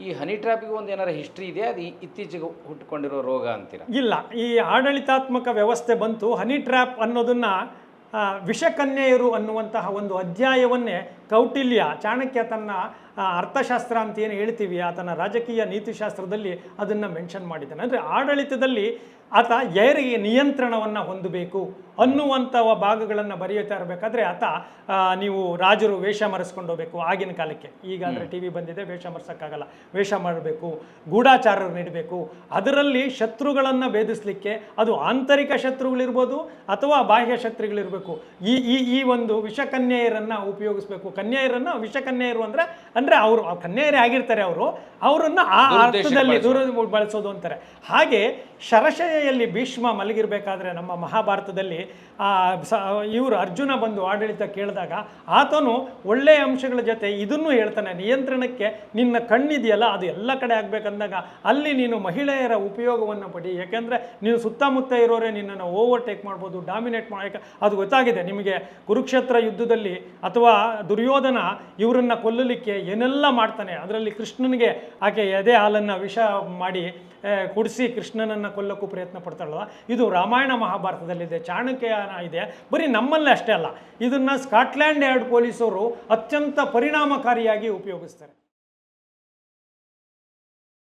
ಈ ಹನಿ ಟ್ರ್ಯಾಪಿಗೆ ಒಂದು ಏನಾರ ಹಿಸ್ಟ್ರಿ ಇದೆ? ಅದು ಇತ್ತೀಚೆಗೆ ಹುಟ್ಟುಕೊಂಡಿರೋ ರೋಗ ಅಂತೀರ? ಇಲ್ಲ. ಈ ಆಡಳಿತಾತ್ಮಕ ವ್ಯವಸ್ಥೆ ಬಂತು. ಹನಿ ಟ್ರ್ಯಾಪ್ ಅನ್ನೋದನ್ನ ವಿಷಕನ್ಯೆಯರು ಅನ್ನುವಂತಹ ಒಂದು ಅಧ್ಯಾಯವನ್ನೇ ಕೌಟಿಲ್ಯ ಚಾಣಕ್ಯ ತನ್ನ ಅರ್ಥಶಾಸ್ತ್ರ ಅಂತ ಏನು ಹೇಳ್ತೀವಿ ಆತನ ರಾಜಕೀಯ ನೀತಿಶಾಸ್ತ್ರದಲ್ಲಿ ಅದನ್ನು ಮೆನ್ಷನ್ ಮಾಡಿದ್ದಾನೆ. ಅಂದರೆ ಆಡಳಿತದಲ್ಲಿ ಆತ ಯಾರಿಗೆ ನಿಯಂತ್ರಣವನ್ನು ಹೊಂದಬೇಕು ಅನ್ನುವಂಥ ಭಾಗಗಳನ್ನು ಬರೆಯುತ್ತಾ ಇರಬೇಕಾದ್ರೆ ಆತ ನೀವು ರಾಜರು ವೇಷ ಮರೆಸ್ಕೊಂಡು ಹೋಗಬೇಕು ಆಗಿನ ಕಾಲಕ್ಕೆ. ಈಗಾದರೆ ಟಿ ವಿ ಬಂದಿದೆ ವೇಷ ಮರೆಸೋಕ್ಕಾಗಲ್ಲ. ವೇಷ ಮಾಡಬೇಕು ಗೂಢಾಚಾರರು ನೀಡಬೇಕು. ಅದರಲ್ಲಿ ಶತ್ರುಗಳನ್ನು ಭೇದಿಸಲಿಕ್ಕೆ ಅದು ಆಂತರಿಕ ಶತ್ರುಗಳಿರ್ಬೋದು ಅಥವಾ ಬಾಹ್ಯ ಶತ್ರುಗಳಿರಬೇಕು. ಈ ಈ ಈ ಒಂದು ವಿಷಕನ್ಯೆಯರನ್ನು ಉಪಯೋಗಿಸ್ಬೇಕು. ಕನ್ಯೆಯರನ್ನು ವಿಷಕನ್ಯಾಯರು ಅಂದರೆ ಅಂದರೆ ಅವರು ಕನ್ಯಾಯರೇ ಆಗಿರ್ತಾರೆ ಅವರು ಅವರನ್ನು ಆ ಅರ್ಥದಲ್ಲಿ ದೂರ ಬಳಸೋದು ಅಂತಾರೆ. ಹಾಗೆ ಶರಶಯಲ್ಲಿ ಭೀಷ್ಮ ಮಲಗಿರ್ಬೇಕಾದ್ರೆ ನಮ್ಮ ಮಹಾಭಾರತದಲ್ಲಿ ಆ ಇವರು ಅರ್ಜುನ ಬಂದು ಆಡಳಿತ ಕೇಳಿದಾಗ ಆತನು ಒಳ್ಳೆಯ ಅಂಶಗಳ ಜೊತೆ ಇದನ್ನು ಹೇಳ್ತಾನೆ ನಿಯಂತ್ರಣಕ್ಕೆ ನಿನ್ನ ಕಣ್ಣಿದೆಯಲ್ಲ ಅದು ಎಲ್ಲ ಕಡೆ ಆಗಬೇಕಂದಾಗ ಅಲ್ಲಿ ನೀನು ಮಹಿಳೆಯರ ಉಪಯೋಗವನ್ನು ಪಡಿ ಯಾಕೆಂದರೆ ನೀನು ಸುತ್ತಮುತ್ತ ಇರೋರೆ ನಿನ್ನನ್ನು ಓವರ್ಟೇಕ್ ಮಾಡ್ಬೋದು ಡಾಮಿನೇಟ್ ಮಾಡಿ ಅದು ಗೊತ್ತಾಗಿದೆ ನಿಮಗೆ ಕುರುಕ್ಷೇತ್ರ ಯುದ್ಧದಲ್ಲಿ ಅಥವಾ ದುರ್ಯೋಧನ ಇವರನ್ನು ಕೊಲ್ಲಲಿಕ್ಕೆ ಏನೆಲ್ಲ ಮಾಡ್ತಾನೆ, ಅದರಲ್ಲಿ ಕೃಷ್ಣನಿಗೆ ಆಕೆ ಎದೆ ಹಾಲನ್ನು ವಿಷ ಮಾಡಿ ಕುಡಿಸಿ ಕೃಷ್ಣನನ್ನು ಕೊಲ್ಲಕ್ಕೂ ಪ್ರಯತ್ನ ಪಡ್ತಾಳಲ್ಲ ಇದು ರಾಮಾಯಣ ಮಹಾಭಾರತದಲ್ಲಿದೆ, ಚಾಣಕ್ಯನ ಇದೆ, ಬರೀ ನಮ್ಮಲ್ಲೇ ಅಷ್ಟೇ ಅಲ್ಲ. ಇದನ್ನು ಸ್ಕಾಟ್ಲ್ಯಾಂಡ್ ಯಾರ್ಡ್ ಪೊಲೀಸರು ಅತ್ಯಂತ ಪರಿಣಾಮಕಾರಿಯಾಗಿ ಉಪಯೋಗಿಸ್ತಾರೆ.